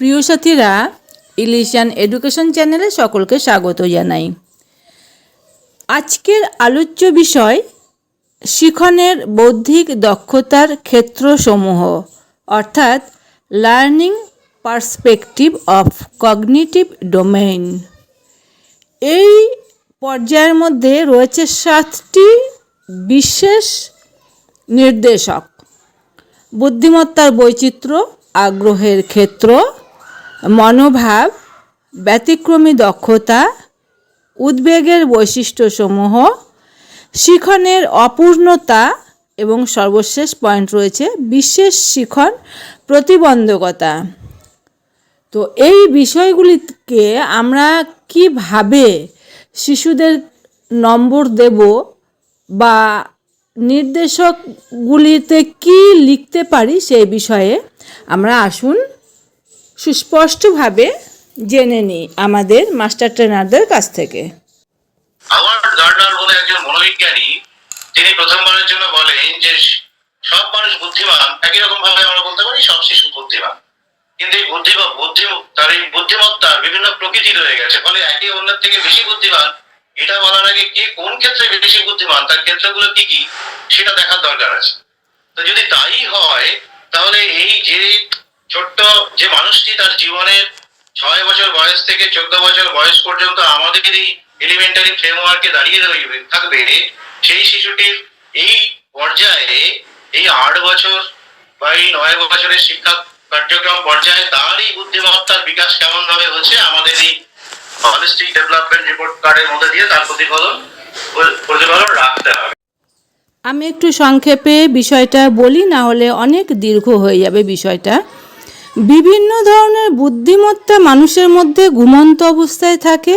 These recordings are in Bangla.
প্রিয় সাথীরা ইলিশিয়ান এডুকেশন চ্যানেলে সকলকে স্বাগত জানাই। আজকের আলোচ্য বিষয়, শিখনের বৌদ্ধিক দক্ষতার ক্ষেত্রসমূহ, অর্থাৎ learning perspective of cognitive domain এই পর্যায়ের মধ্যে রয়েছে সাতটি বিশেষ নির্দেশক। বুদ্ধিমত্তার বৈচিত্র্য, আগ্রহের ক্ষেত্র মনোভাব, ব্যতিক্রমী দক্ষতা, উদ্বেগের বৈশিষ্ট্যসমূহ, শিখনের অপূর্ণতা এবং সর্বশেষ পয়েন্ট রয়েছে বিশেষ শিখন প্রতিবন্ধকতা। তো এই বিষয়গুলিকে আমরা কীভাবে শিশুদের নম্বর দেব বা নির্দেশকগুলিতে কি লিখতে পারি সেই বিষয়ে আমরা আসুন সুস্পষ্টভাবে জেনে নিই আমাদের মাস্টার ট্রেনারদের কাছ থেকে। হাওয়ার্ড একজন মনোবিজ্ঞানী, তিনি প্রথমবারের জন্য বলেন যে, সব মানুষ বুদ্ধিমান, একই রকম ভাবে আমরা বলতে পারি সব শিশু বুদ্ধিমান। কিন্তু এই বুদ্ধি বুদ্ধি, তার এই বুদ্ধিমত্তার বিভিন্ন প্রকৃতি রয়ে গেছে, ফলে একে অন্যের থেকে বেশি বুদ্ধিমান। এটা বলার আগে কে কোন ক্ষেত্রে বেশি বুদ্ধিমান, তার ক্ষেত্রগুলো কি কি, সেটা দেখার দরকার আছে। তো যদি তাই হয় তাহলে এই যে ছোট্ট যে মানুষটি তার জীবনের ছয় বছর বয়স থেকে চোদ্দ বছর বয়স পর্যন্ত আমাদের এই এলিমেন্টারি ফ্রেমওয়ার্কে দাঁড়িয়ে রইবে থাকবে। সেই শিশুটির এই পর্যায়ে এই আট বছর বা এই নয় বছরের শিক্ষা কার্যক্রম পর্যায়ে তারই বুদ্ধিমত্তার বিকাশ কেমন ভাবে হচ্ছে আমাদের এই হলিস্টিক ডেভেলপমেন্ট রিপোর্ট কার্ডের মধ্যে দিয়ে তার প্রতিফলন প্রতিফলন রাখতে হবে। আমি একটু সংক্ষেপে বিষয়টা বলি, না হলে অনেক দীর্ঘ হয়ে যাবে বিষয়টা। বিভিন্ন ধরনের বুদ্ধিমত্তা মানুষের মধ্যে ঘুমন্ত অবস্থায় থাকে।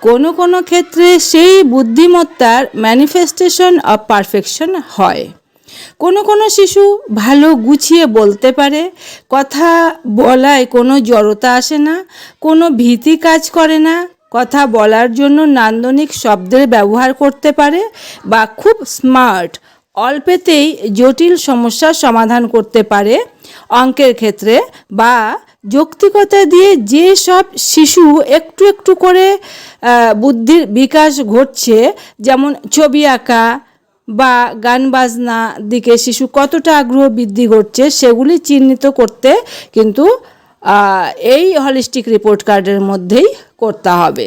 কোনো কোনো ক্ষেত্রে সেই বুদ্ধিমত্তার ম্যানিফেস্টেশন অফ পারফেকশন হয়। কোনো কোনো শিশু ভালো গুছিয়ে বলতে পারে, কথা বলায় কোনো জড়তা আসে না, কোনো ভীতি কাজ করে না, কথা বলার জন্য নান্দনিক শব্দের ব্যবহার করতে পারে বা খুব স্মার্ট অল্পেতেই জটিল সমস্যার সমাধান করতে পারে অঙ্কের ক্ষেত্রে বা যৌক্তিকতা দিয়ে যে সব শিশু একটু একটু করে বুদ্ধির বিকাশ ঘটছে, যেমন ছবি আঁকা বা গান বাজনা দিকে শিশু কতটা আগ্রহ বৃদ্ধি ঘটছে, সেগুলি চিহ্নিত করতে কিন্তু এই হলিস্টিক রিপোর্ট কার্ডের মধ্যেই করতে হবে।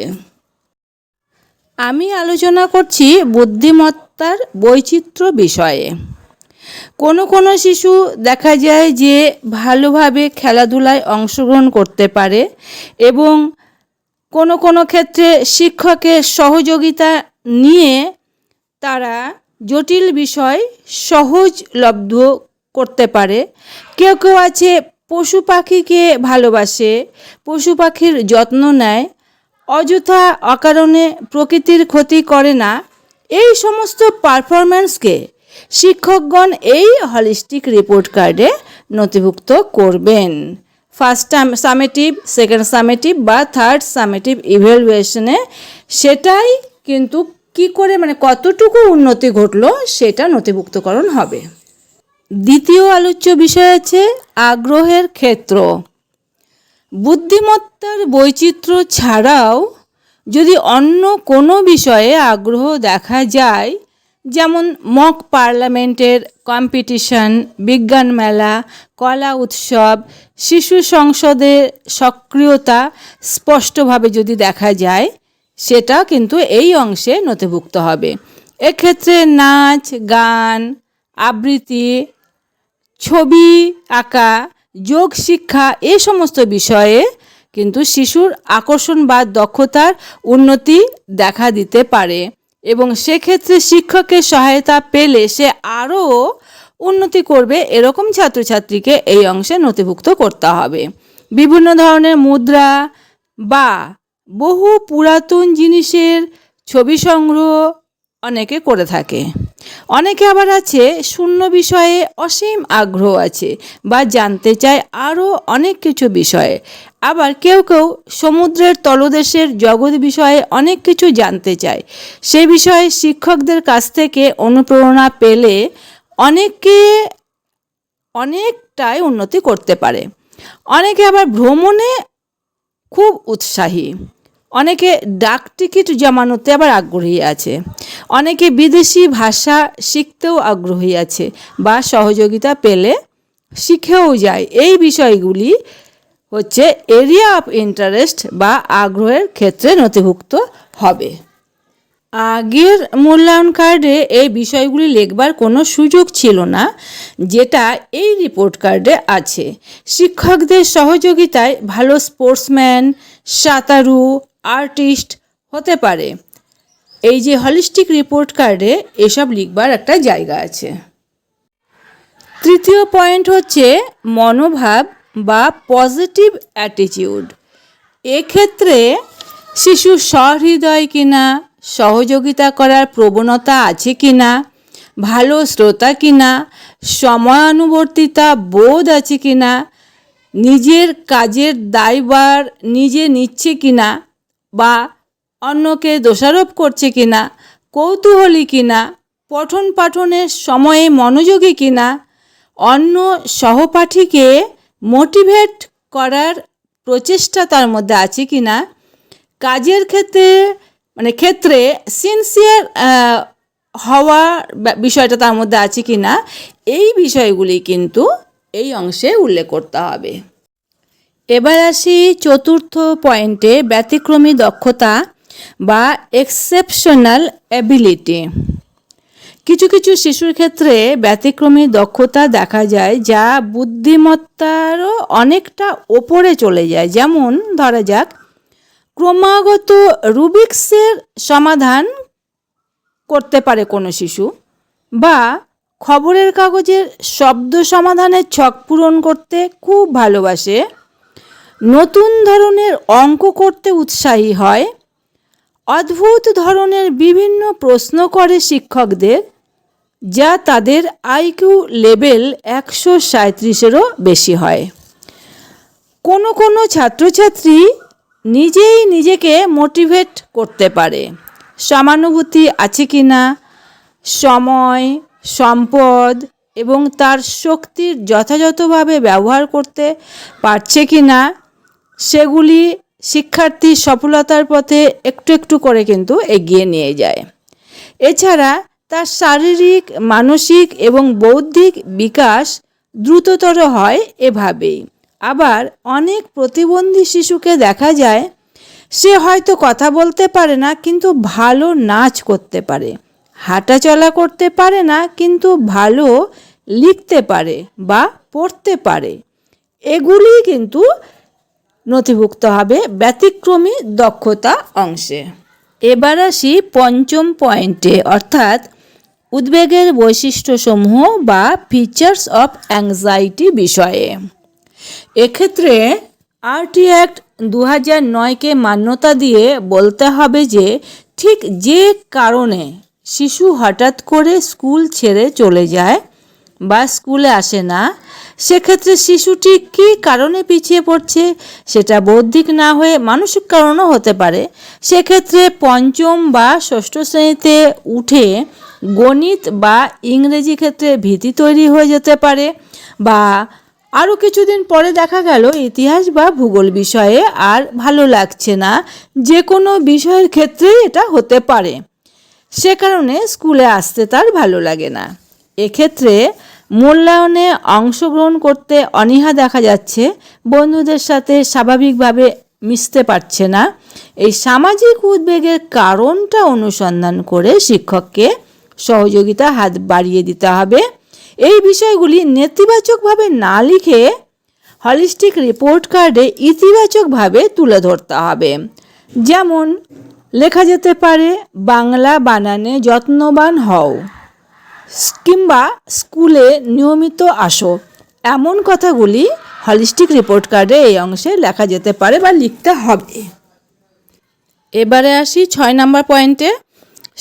আমি আলোচনা করছি বুদ্ধিমত্তার বৈচিত্র্য বিষয়ে। কোনো কোনো শিশু দেখা যায় যে ভালোভাবে খেলাধুলায় অংশগ্রহণ করতে পারে এবং কোনো কোনো ক্ষেত্রে শিক্ষকের সহযোগিতা নিয়ে তারা জটিল বিষয় সহজলব্ধ করতে পারে। কেউ কেউ আছে পশু পাখিকে ভালোবাসে, পশু পাখির যত্ন নেয়, অযথা অকারণে প্রকৃতির ক্ষতি করে না এই সমস্ত পারফরম্যান্সকে শিক্ষকগণ এই হলিস্টিক রিপোর্ট কার্ডে নথিভুক্ত করবেন। ফার্স্ট সামেটিভ সেকেন্ড সামেটিভ বা থার্ড সামেটিভ ইভ্যালুয়েশনে সেটাই কিন্তু কি করে মানে কতটুকু উন্নতি ঘটলো সেটা নথিভুক্তকরণ হবে। দ্বিতীয় আলোচ্য বিষয় আছে আগ্রহের ক্ষেত্র। বুদ্ধিমত্তার বৈচিত্র্য ছাড়াও যদি অন্য কোনো বিষয়ে আগ্রহ দেখা যায়, যেমন মক পার্লামেন্টের কম্পিটিশন, বিজ্ঞান মেলা, কলা উৎসব, শিশু সংসদের সক্রিয়তা স্পষ্টভাবে যদি দেখা যায়, সেটা কিন্তু এই অংশে নথিভুক্ত হবে। এক্ষেত্রে নাচ, গান, আবৃত্তি, ছবি আঁকা, যোগ শিক্ষা এই সমস্ত বিষয়ে কিন্তু শিশুর আকর্ষণ বা দক্ষতার উন্নতি দেখা দিতে পারে। এবং সেক্ষেত্রে শিক্ষকের সহায়তা পেলে সে আরও উন্নতি করবে এরকম ছাত্রছাত্রীকে এই অংশে নথিভুক্ত করতে হবে। বিভিন্ন ধরনের মুদ্রা বা বহু পুরাতন জিনিসের ছবি সংগ্রহ অনেকে করে থাকে। অনেকে আবার আছে, শূন্য বিষয়ে অসীম আগ্রহ আছে বা জানতে চায় আরও অনেক কিছু বিষয়ে। আবার কেউ কেউ সমুদ্রের তলদেশের জগৎ বিষয়ে অনেক কিছু জানতে চায়। সে বিষয়ে শিক্ষকদের কাছ থেকে অনুপ্রেরণা পেলে অনেকে অনেকটাই উন্নতি করতে পারে। অনেকে আবার ভ্রমণে খুব উৎসাহী। অনেকে ডাক টিকিট জমানোতে আবার আগ্রহী আছে। অনেকে বিদেশি ভাষা শিখতেও আগ্রহী আছে বা সহযোগিতা পেলে শিখেও যায়। এই বিষয়গুলি হচ্ছে এরিয়া অফ ইন্টারেস্ট বা আগ্রহের ক্ষেত্রে নথিভুক্ত হবে। আগের মূল্যায়ন কার্ডে এই বিষয়গুলি লেখবার কোনো সুযোগ ছিল না, যেটা এই রিপোর্ট কার্ডে আছে। শিক্ষকদের সহযোগিতায় ভালো স্পোর্টসম্যান সাঁতারু আর্টিস্ট হতে পারে। এই যে হলিস্টিক রিপোর্ট কার্ডে এসব লিখবার একটা জায়গা আছে। তৃতীয় পয়েন্ট হচ্ছে মনোভাব বা পজিটিভ অ্যাটিটিউড এক্ষেত্রে শিশু সহৃদয় কিনা, সহযোগিতা করার প্রবণতা আছে কিনা, ভালো শ্রোতা কিনা, সময়ানুবর্তিতা বোধ আছে কিনা, নিজের কাজের দায়বার নিজে নিচ্ছে কিনা বা অন্যকে দোষারোপ করছে কিনা, কৌতূহলী কিনা পঠন পাঠনের সময়ে মনোযোগী কিনা, অন্য সহপাঠীকে মোটিভেট করার প্রচেষ্টা তার মধ্যে আছে কিনা, কাজের ক্ষেত্রে মানে ক্ষেত্রে সিনসিয়ার হওয়া বিষয়টা তার মধ্যে আছে কি না এই বিষয়গুলি কিন্তু এই অংশে উল্লেখ করতে হবে। এবার আসি চতুর্থ পয়েন্টে ব্যতিক্রমী দক্ষতা বা এক্সেপশনাল অ্যাবিলিটি কিছু কিছু শিশুর ক্ষেত্রে ব্যতিক্রমী দক্ষতা দেখা যায় যা বুদ্ধিমত্তারও অনেকটা ওপরে চলে যায়। যেমন ধরা যাক, ক্রমাগত রুবিক্সের সমাধান করতে পারে কোনো শিশু বা খবরের কাগজের শব্দ সমাধানের ছক পূরণ করতে খুব ভালোবাসে। নতুন ধরনের অঙ্ক করতে উৎসাহী হয়। অদ্ভুত ধরনের বিভিন্ন প্রশ্ন করে শিক্ষকদের, যা তাদের আইকিউ লেভেল একশো সাঁত্রিশেরও বেশি হয়। কোনো কোনো ছাত্রছাত্রী নিজেই নিজেকে মোটিভেট করতে পারে। সমানুভূতি আছে কি না, সময়, সম্পদ এবং তার শক্তির যথাযথভাবে ব্যবহার করতে পারছে কি না, সেগুলি শিক্ষার্থীর সফলতার পথে একটু একটু করে কিন্তু এগিয়ে নিয়ে যায়। এছাড়া তার শারীরিক, মানসিক এবং বৌদ্ধিক বিকাশ দ্রুততর হয় এভাবেই। আবার অনেক প্রতিবন্ধী শিশুকে দেখা যায়, সে হয়তো কথা বলতে পারে না কিন্তু ভালো নাচ করতে পারে, হাঁটাচলা করতে পারে না কিন্তু ভালো লিখতে পারে বা পড়তে পারে। এগুলি কিন্তু নথিভুক্ত হবে ব্যতিক্রমী দক্ষতা অংশে। এবার আসি পঞ্চম পয়েন্টে অর্থাৎ উদ্বেগের বৈশিষ্ট্যসমূহ বা ফিচার্স অফ অ্যাংজাইটি বিষয়ে। এক্ষেত্রে আরটি অ্যাক্ট দু হাজার নয়কে মান্যতা দিয়ে বলতে হবে যে, ঠিক যে কারণে শিশু হঠাৎ করে স্কুল ছেড়ে চলে যায় বা স্কুলে আসে না, সেক্ষেত্রে শিশুটি কী কারণে পিছিয়ে পড়ছে সেটা বৌদ্ধিক না হয়ে মানসিক কারণও হতে পারে। সেক্ষেত্রে পঞ্চম বা ষষ্ঠ শ্রেণীতে উঠে গণিত বা ইংরেজি ক্ষেত্রে ভীতি তৈরি হয়ে যেতে পারে বা আরও কিছুদিন পরে দেখা গেল ইতিহাস বা ভূগোল বিষয়ে আর ভালো লাগছে না, যে কোনো বিষয়ের ক্ষেত্রেই এটা হতে পারে। সে কারণে স্কুলে আসতে তার ভালো লাগে না। এক্ষেত্রে মূল্যায়নে অংশগ্রহণ করতে অনীহা দেখা যাচ্ছে। বন্ধুদের সাথে স্বাভাবিকভাবে মিশতে পারছে না। এই সামাজিক উদ্বেগের কারণটা অনুসন্ধান করে শিক্ষককে সহযোগিতা হাত বাড়িয়ে দিতে হবে। এই বিষয়গুলি নেতিবাচকভাবে না লিখে হলিস্টিক রিপোর্ট কার্ডে ইতিবাচকভাবে তুলে ধরতে হবে। যেমন, লেখা যেতে পারে, বাংলা বানানে যত্নবান হও। কিংবা স্কুলে নিয়মিত আসো। এমন কথাগুলি হলিস্টিক রিপোর্ট কার্ডে এই অংশে লেখা যেতে পারে বা লিখতে হবে। এবারে আসি ছয় নম্বর পয়েন্টে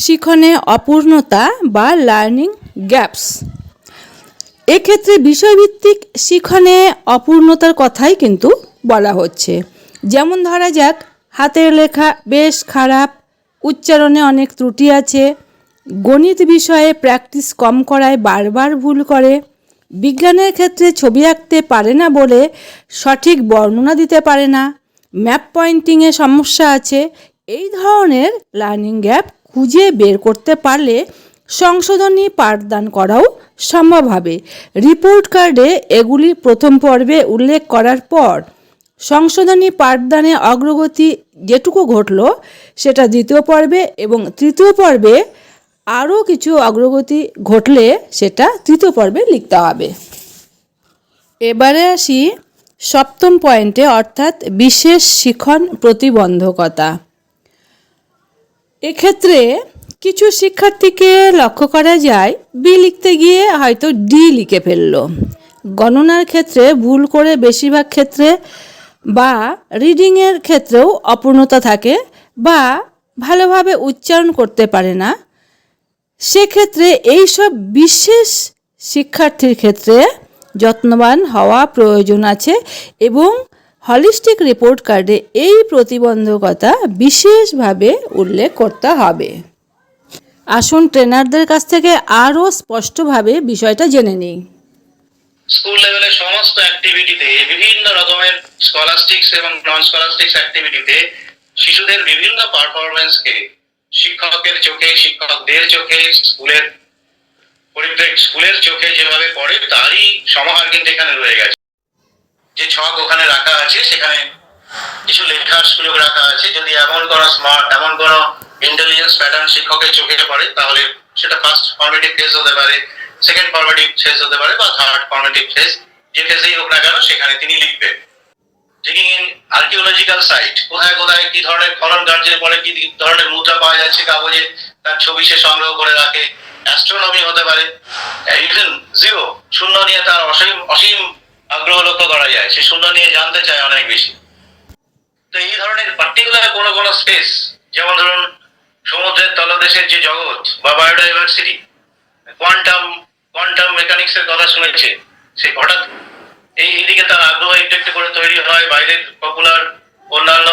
শিখনে অপূর্ণতা বা লার্নিং গ্যাপস এক্ষেত্রে বিষয়ভিত্তিক শিখনে অপূর্ণতার কথাই কিন্তু বলা হচ্ছে। যেমন ধরা যাক, হাতের লেখা বেশ খারাপ, উচ্চারণে অনেক ত্রুটি আছে গণিত বিষয়ে প্র্যাকটিস কম করায় বারবার ভুল করে। বিজ্ঞানের ক্ষেত্রে ছবি আঁকতে পারে না বলে সঠিক বর্ণনা দিতে পারে না। ম্যাপ পয়েন্টিংয়ে সমস্যা আছে। এই ধরনের লার্নিং গ্যাপ খুঁজে বের করতে পারলে সংশোধনী পাঠদান করাও সম্ভব হবে। রিপোর্ট কার্ডে এগুলি প্রথম পর্বে উল্লেখ করার পর সংশোধনী পাঠদানে অগ্রগতি যেটুকু ঘটল সেটা দ্বিতীয় পর্বে এবং তৃতীয় পর্বে আরও কিছু অগ্রগতি ঘটলে সেটা তৃতীয় পর্বে লিখতে হবে। এবারে আসি সপ্তম পয়েন্টে, অর্থাৎ বিশেষ শিখন প্রতিবন্ধকতা। এক্ষেত্রে কিছু শিক্ষার্থীকে লক্ষ্য করা যায় বি লিখতে গিয়ে হয়তো ডি লিখে ফেলল। গণনার ক্ষেত্রে ভুল করে বেশিরভাগ ক্ষেত্রে বা রিডিংয়ের ক্ষেত্রেও অপূর্ণতা থাকে বা ভালোভাবে উচ্চারণ করতে পারে না সেক্ষেত্রে এইসব বিশেষ শিক্ষার্থীর ক্ষেত্রে যত্নবান হওয়া প্রয়োজন আছে এবং হলিস্টিক রিপোর্ট কার্ডে এই প্রতিবন্ধকতা বিশেষভাবে উল্লেখ করতে হবে। আসুন ট্রেনারদের কাছ থেকে আরও স্পষ্টভাবে বিষয়টা জেনে নিই। স্কুল লেভেলের সমস্ত অ্যাক্টিভিটিতে বিভিন্ন রকমের স্কলাস্টিক্স এবং নন স্কলাস্টিক্স অ্যাক্টিভিটিতে শিশুদের বিভিন্ন পারফরমেন্সকে শিক্ষকের চোখে, শিক্ষকদের চোখে, স্কুলের পরিপ্রেক্ষ স্কুলের চোখে যেভাবে পড়ে, তারই সমাহার কিন্তু এখানে রয়ে গেছে। যে ছক ওখানে রাখা আছে, সেখানে কিছু লেখার সুযোগ রাখা আছে। যদি এমন কোনো স্মার্ট এমন কোনো ইন্টেলিজেন্স প্যাটার্ন শিক্ষকের চোখে পড়ে, তাহলে সেটা ফার্স্ট ফর্মেটিভ ফেজ হতে পারে সেকেন্ড ফর্মেটিভ ফেজ হতে পারে, বা থার্ড ফর্মেটিভ ফেজ যে ফেজেই হোক না কেন, সেখানে তিনি লিখবেন। ডিগিং ইন আর্কিওলজিক্যাল সাইট কোথায় কোথায়, কি ধরনের খনন কার্যের পরে কি ধরনের মুদ্রা পাওয়া যাচ্ছে কাগজে, তার ছবি সে সংগ্রহ করে রাখে। অ্যাস্ট্রোনমি হতে পারে। ইভেন জিরো শূন্য নিয়ে তার অসীম অসীম আগ্রহ লক্ষ্য করা যায়। সে শূন্য নিয়ে জানতে চায় অনেক বেশি। তো এই ধরনের পার্টিকুলার কোনো কোনো স্পেস যেমন ধরুন সমুদ্রের তলদেশের যে জগৎ বা বায়োডাইভার্সিটি কোয়ান্টাম কোয়ান্টাম মেকানিক্স এর কথা শুনেছে, সে হঠাৎ এই এইদিকে তার আগ্রহ একটু একটু করে তৈরি হয়, বাইরের পপুলার অন্যান্য,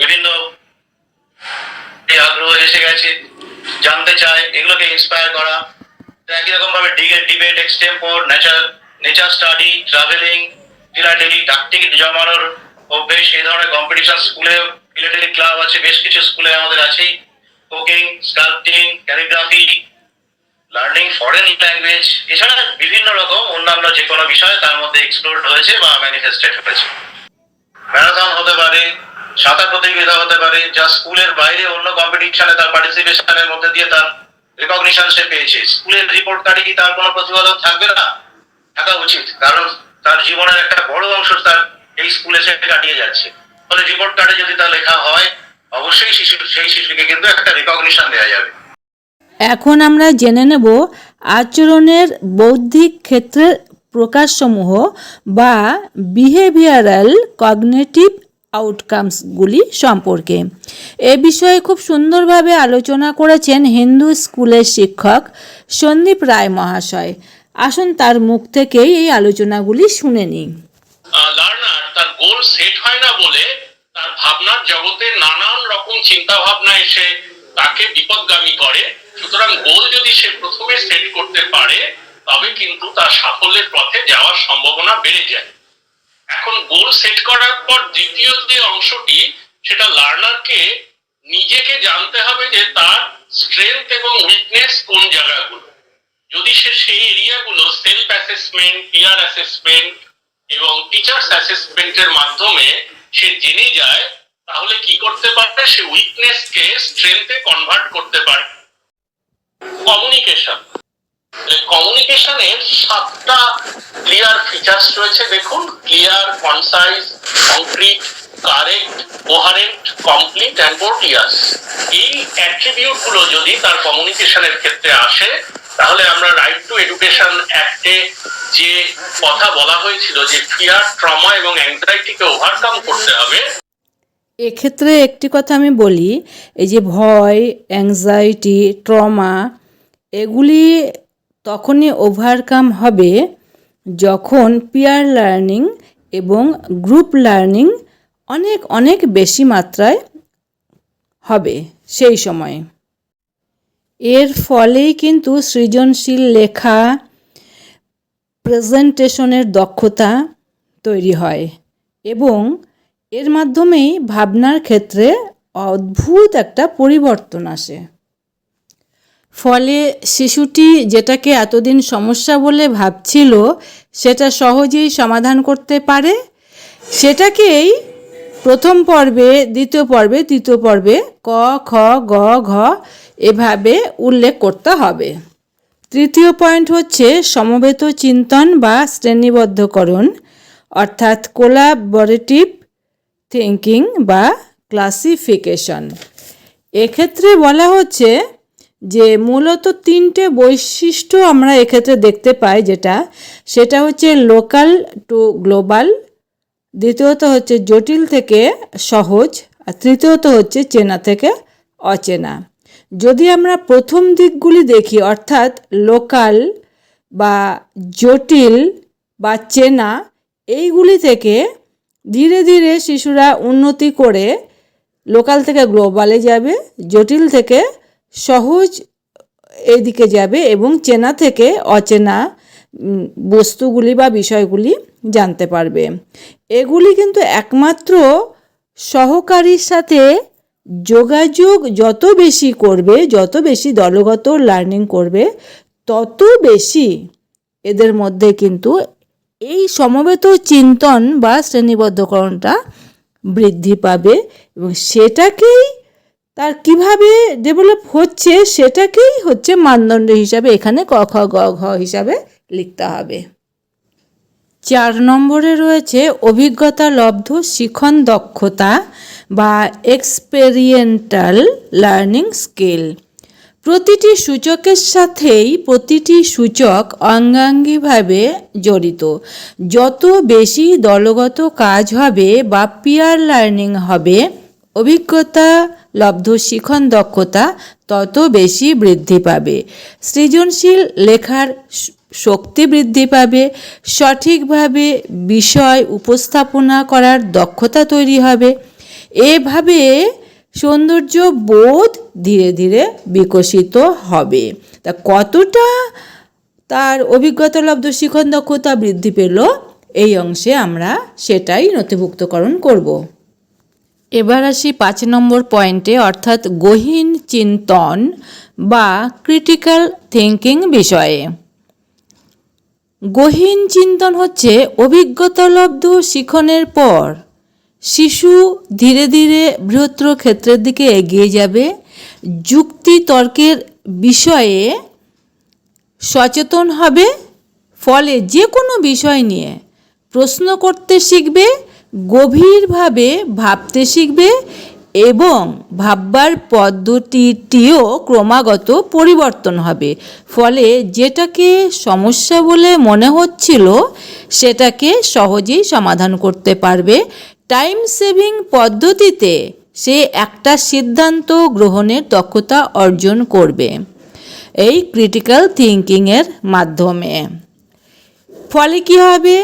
বিভিন্ন আগ্রহ এসে গেছে, জানতে চায়, এগুলোকে ইন্সপায়ার করা। একই রকম ভাবে debate extempore nature nature study travelling philately টাকটিক জমানোর অভ্যেস, এই ধরনের কম্পিটিশন স্কুলে ফিলাটেলি ক্লাব আছে, বেশ কিছু স্কুলে আমাদের আছেই। Cooking sculpting calligraphy learning foreign language এছাড়া বিভিন্ন রকম অন্যান্য যে কোনো বিষয় তার মধ্যে এক্সপ্লোর হয়েছে বা ম্যানিফেস্টেড হয়েছে। ম্যারাথন হতে পারে, সাঁতার প্রতিযোগিতা হতে পারে, যা স্কুলের বাইরে অন্য কম্পিটিশনে তার পার্টিসিপেশনের মধ্যে দিয়ে তার রেকগনিশন সে পেয়েছে। স্কুলের রিপোর্ট কার্ডে কি তার কোনো প্রতিফলন থাকবে না? থাকা উচিত, কারণ তার জীবনের একটা বড় অংশ তার এই স্কুলে সে কাটিয়ে যাচ্ছে। ফলে রিপোর্ট কার্ডে যদি তা লেখা হয়, অবশ্যই শিশু সেই শিশুকে কিন্তু একটা রেকগনিশন দেওয়া যাবে। এখন আমরা জেনে নেব আচরণের বৌদ্ধিক ক্ষেত্রের প্রকাশসমূহ বা বিহেভিয়ারাল কগনেটিভ আউটকামসগুলি সম্পর্কে। এ বিষয়ে খুব সুন্দরভাবে আলোচনা করেছেন হিন্দু স্কুলের শিক্ষক সন্দীপ রায় মহাশয়। আসুন তার মুখ থেকেই এই আলোচনাগুলি শুনে নিই। লার্নার, তার গোল সেট হয় না বলে তার ভাবনার জগতে নানান রকম চিন্তা ভাবনা এসে তাকে বিপদগামী করে। সুতরাং গোল যদি সে প্রথমে সেট করতে পারে, তবে কিন্তু তার সাফল্যের পথে যাওয়ার সম্ভাবনা বেড়ে যায়। এখন গোল সেট করার পর দ্বিতীয় যে অংশটি, সেটা লার্নারকে নিজেকে জানতে হবে যে তার স্ট্রেংথ এবং উইকনেস কোন জায়গাগুলো। যদি সে সেই এরিয়াগুলো সেলফ অ্যাসেসমেন্ট পিয়ার অ্যাসেসমেন্ট এবং টিচার্স অ্যাসেসমেন্টের মাধ্যমে সে জেনে যায়, তাহলে কি করতে পারবে সে উইকনেসকে স্ট্রেংথে কনভার্ট করতে পারে। কমিউনিকেশন কমিউনিকেশনের সাতটা ক্লিয়ার ফিচার্স রয়েছে, দেখুন। Clear concise concrete correct coherent complete and courteous এই অ্যাট্রিবিউটগুলো যদি তার কমিউনিকেশনের ক্ষেত্রে আসে, তাহলে আমরা রাইট টু এডুকেশন অ্যাক্টে যে কথা বলা হয়েছিল, যে ফিয়ার ট্রমা এবং অ্যাংজাইটিকে ওভারকাম করতে হবে এক্ষেত্রে একটি কথা আমি বলি, এই যে ভয় অ্যাংজাইটি ট্রমা এগুলি তখনই ওভারকাম হবে যখন পিয়ার লার্নিং এবং গ্রুপ লার্নিং অনেক অনেক বেশি মাত্রায় হবে সেই সময়ে। এর ফলেই কিন্তু সৃজনশীল লেখা প্রেজেন্টেশনের দক্ষতা তৈরি হয় এবং এর মাধ্যমেই ভাবনার ক্ষেত্রে অদ্ভুত একটা পরিবর্তন আসে। ফলে শিশুটি যেটাকে এতদিন সমস্যা বলে ভাবছিল, সেটা সহজেই সমাধান করতে পারে। সেটাকেই প্রথম পর্বে, দ্বিতীয় পর্বে, তৃতীয় পর্বে ক, খ, গ, ঘ এভাবে উল্লেখ করতে হবে। তৃতীয় পয়েন্ট হচ্ছে সমবেত চিন্তন বা শ্রেণীবদ্ধকরণ, অর্থাৎ কোলাবরেটিভ থিঙ্কিং বা ক্লাসিফিকেশন এক্ষেত্রে বলা হচ্ছে যে মূলত তিনটে বৈশিষ্ট্য আমরা এক্ষেত্রে দেখতে পাই যেটা, সেটা হচ্ছে লোকাল টু গ্লোবাল দ্বিতীয়ত হচ্ছে জটিল থেকে সহজ, আর তৃতীয়ত হচ্ছে চেনা থেকে অচেনা। যদি আমরা প্রথম দিকগুলি দেখি, অর্থাৎ লোকাল বা জটিল বা চেনা, এইগুলি থেকে ধীরে ধীরে শিশুরা উন্নতি করে লোকাল থেকে গ্লোবালে যাবে, জটিল থেকে সহজ এদিকে যাবে এবং চেনা থেকে অচেনা বস্তুগুলি বা বিষয়গুলি জানতে পারবে। এগুলি কিন্তু একমাত্র সহকারীর সাথে যোগাযোগ যত বেশি করবে, যত বেশি দলগত লার্নিং করবে, তত বেশি এদের মধ্যে কিন্তু এই সমবেত চিন্তন বা শ্রেণীবদ্ধকরণটা বৃদ্ধি পাবে এবং সেটাকেই তার কীভাবে ডেভেলপ হচ্ছে সেটাকেই হচ্ছে মানদণ্ড হিসাবে এখানে ক, খ, গ, ঘ হিসাবে লিখতে হবে। চার নম্বরে রয়েছে অভিজ্ঞতা, লব্ধ, শিখন, দক্ষতা বা এক্সপেরিয়েন্টাল লার্নিং স্কিল প্রতিটি সূচকের সাথেই প্রতিটি সূচক অঙ্গাঙ্গিভাবে জড়িত। যত বেশি দলগত কাজ হবে বা পিয়ার লার্নিং হবে, অভিজ্ঞতা, লব্ধ শিখন দক্ষতা তত বেশি বৃদ্ধি পাবে। সৃজনশীল লেখার শক্তি বৃদ্ধি পাবে। সঠিকভাবে বিষয় উপস্থাপনা করার দক্ষতা তৈরি হবে। এভাবে সৌন্দর্য বোধ ধীরে ধীরে বিকশিত হবে। তা কতটা? তার অভিজ্ঞতালব্ধ শিখন দক্ষতা বৃদ্ধি পেল। এই অংশে আমরা সেটাই নথিভুক্তকরণ করব। এবার আসি পাঁচ নম্বর পয়েন্টে, অর্থাৎ গহীন চিন্তন বা ক্রিটিক্যাল থিঙ্কিং বিষয়ে। গহীন চিন্তন হচ্ছে অভিজ্ঞতালব্ধ শিখনের পর শিশু ধীরে ধীরে বৃহত্তর ক্ষেত্রের দিকে এগিয়ে যাবে। যুক্তি তর্কের বিষয়ে সচেতন হবে। ফলে যে কোনো বিষয় নিয়ে প্রশ্ন করতে শিখবে, গভীরভাবে ভাবতে শিখবে এবং ভাববার পদ্ধতিটিও ক্রমাগত পরিবর্তন হবে। ফলে যেটাকে সমস্যা বলে মনে হচ্ছিল, সেটাকে সহজেই সমাধান করতে পারবে। টাইম সেভিং পদ্ধতিতে সে একটা সিদ্ধান্ত গ্রহণের দক্ষতা অর্জন করবে এই ক্রিটিক্যাল থিঙ্কিংয়ের মাধ্যমে। ফলে কী হবে?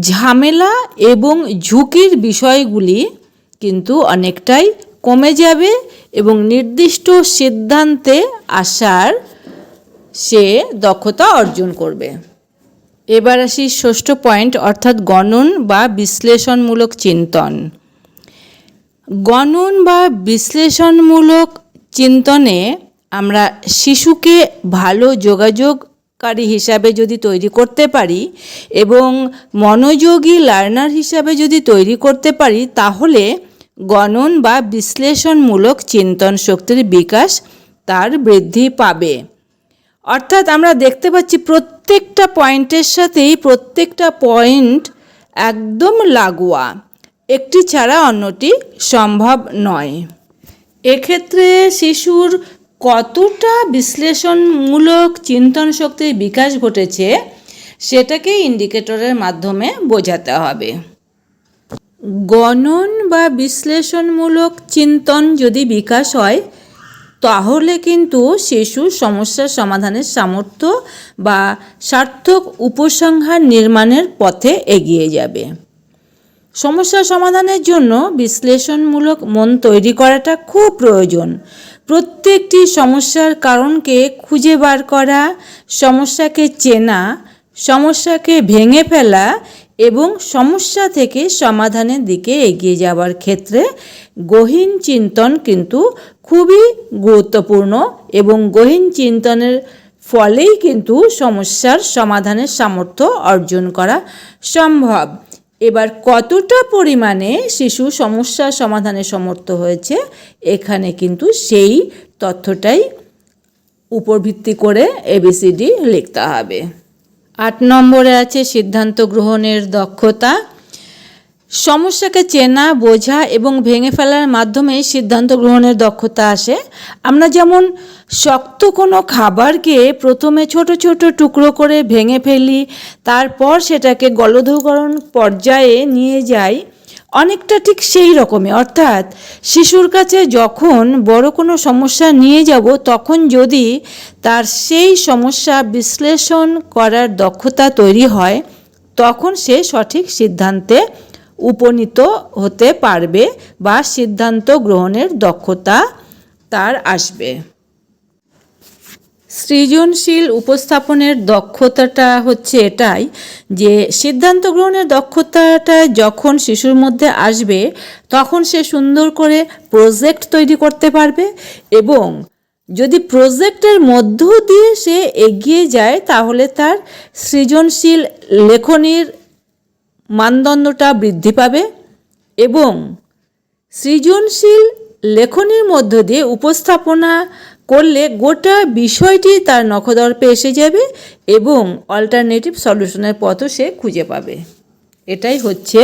ঝামেলা এবং ঝুঁকির বিষয়গুলি কিন্তু অনেকটাই কমে যাবে এবং নির্দিষ্ট সিদ্ধান্তে আসার সে দক্ষতা অর্জন করবে। এবার আসি ষষ্ঠ পয়েন্ট, অর্থাৎ গণন বা বিশ্লেষণমূলক চিন্তন। গণন বা বিশ্লেষণমূলক চিন্তনে আমরা শিশুকে ভালো যোগাযোগকারী হিসাবে যদি তৈরি করতে পারি এবং মনোযোগী লার্নার হিসাবে যদি তৈরি করতে পারি, তাহলে গণন বা বিশ্লেষণমূলক চিন্তন শক্তির বিকাশ তার বৃদ্ধি পাবে। অর্থাৎ আমরা দেখতে পাচ্ছি প্রত্যেকটা পয়েন্টের সাথেই প্রত্যেকটা পয়েন্ট একদম লাগোয়া। একটি ছাড়া অন্যটি সম্ভব নয়। এক্ষেত্রে শিশুর কতটা বিশ্লেষণমূলক চিন্তন শক্তির বিকাশ ঘটেছে, সেটাকে ইন্ডিকেটরের মাধ্যমে বোঝাতে হবে। গণন বা বিশ্লেষণমূলক চিন্তন যদি বিকাশ হয় তাহলে কিন্তু শিশু সমস্যার সমাধানের সামর্থ্য বা সার্থক উপসংহার নির্মাণের পথে এগিয়ে যাবে। সমস্যা সমাধানের জন্য বিশ্লেষণমূলক মন তৈরি করাটা খুব প্রয়োজন। প্রত্যেকটি সমস্যার কারণকে খুঁজে বার করা, সমস্যাকে চেনা, সমস্যাকে ভেঙে ফেলা এবং সমস্যা থেকে সমাধানের দিকে এগিয়ে যাওয়ার ক্ষেত্রে গহীন চিন্তন কিন্তু খুবই গুরুত্বপূর্ণ এবং গহীন চিন্তনের ফলেই কিন্তু সমস্যার সমাধানের সামর্থ্য অর্জন করা সম্ভব। এবার কতটা পরিমাণে শিশু সমস্যার সমাধানে সমর্থ হয়েছে, এখানে কিন্তু সেই তথ্যটাই উপর ভিত্তি করে এবিসিডি লিখতে হবে। আট নম্বরে আছে সিদ্ধান্ত গ্রহণের দক্ষতা। সমস্যাকে চেনা, বোঝা এবং ভেঙে ফেলার মাধ্যমে সিদ্ধান্ত গ্রহণের দক্ষতা আসে। আমরা যেমন শক্ত কোনো খাবারকে প্রথমে ছোট ছোট টুকরো করে ভেঙে ফেলি, তারপর সেটাকে গলধকরণ পর্যায়ে নিয়ে যাই, অনেকটা ঠিক সেই রকমই। অর্থাৎ শিশুর কাছে যখন বড় কোনো সমস্যা নিয়ে যাব, তখন যদি তার সেই সমস্যা বিশ্লেষণ করার দক্ষতা তৈরি হয়, তখন সে সঠিক সিদ্ধান্তে উপনীত হতে পারবে বা সিদ্ধান্ত গ্রহণের দক্ষতা তার আসবে। সৃজনশীল উপস্থাপনের দক্ষতাটা হচ্ছে এটাই যে সিদ্ধান্ত গ্রহণের দক্ষতাটা যখন শিশুর মধ্যে আসবে, তখন সে সুন্দর করে প্রজেক্ট তৈরি করতে পারবে এবং যদি প্রজেক্টের মধ্য দিয়ে সে এগিয়ে যায়, তাহলে তার সৃজনশীল লেখনীর মানদণ্ডটা বৃদ্ধি পাবে এবং সৃজনশীল লেখনীর মধ্য দিয়ে উপস্থাপনা করলে গোটা বিষয়টি তার নখদর্পে এসে যাবে এবং অল্টারনেটিভ সলিউশনের পথও সে খুঁজে পাবে। এটাই হচ্ছে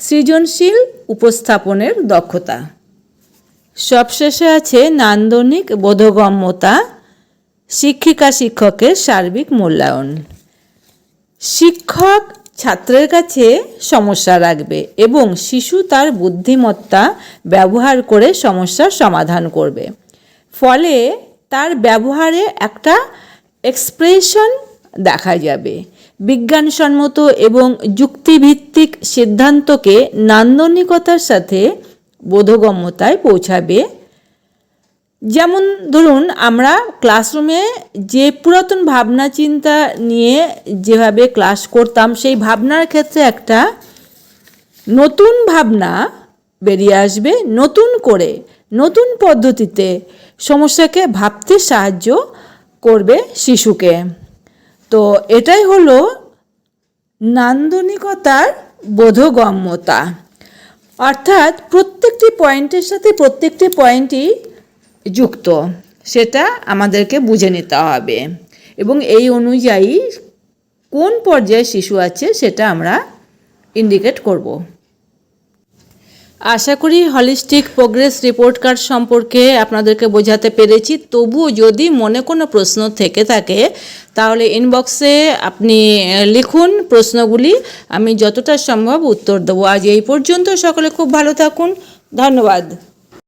সৃজনশীল উপস্থাপনের দক্ষতা। সবশেষে আছে নান্দনিক বোধগম্যতা, শিক্ষিকা শিক্ষকের সার্বিক মূল্যায়ন। শিক্ষক ছাত্রের কাছে সমস্যা রাখবে এবং শিশু তার বুদ্ধিমত্তা ব্যবহার করে সমস্যার সমাধান করবে। ফলে তার ব্যবহারে একটা এক্সপ্রেশন দেখা যাবে। বিজ্ঞানসম্মত এবং যুক্তিভিত্তিক সিদ্ধান্তকে নান্দনিকতার সাথে বোধগম্যতায় পৌঁছাবে যেমন ধরুন, আমরা ক্লাসরুমে যে পুরাতন ভাবনা চিন্তা নিয়ে যেভাবে ক্লাস করতাম, সেই ভাবনার ক্ষেত্রে একটা নতুন ভাবনা বেরিয়ে আসবে, নতুন করে, নতুন পদ্ধতিতে সমস্যাকে ভাবতে সাহায্য করবে শিশুকে। তো এটাই হলো নান্দনিকতার বোধগম্যতা। অর্থাৎ প্রত্যেকটি পয়েন্টের সাথে প্রত্যেকটি পয়েন্টই যুক্ত। সেটা আমাদেরকে বুঝে নিতে হবে। এবং এই অনুযায়ী কোন পর্যায়ে শিশু আছে সেটা আমরা ইন্ডিকেট করব। আশা করি হলিস্টিক প্রোগ্রেস রিপোর্ট কার্ড সম্পর্কে আপনাদেরকে বোঝাতে পেরেছি। তবুও যদি মনে কোনো প্রশ্ন থেকে থাকে, তাহলে ইনবক্সে আপনি লিখুন প্রশ্নগুলি। আমি যতটা সম্ভব উত্তর দেবো। আজ এই পর্যন্ত সকলে খুব ভালো থাকুন। ধন্যবাদ।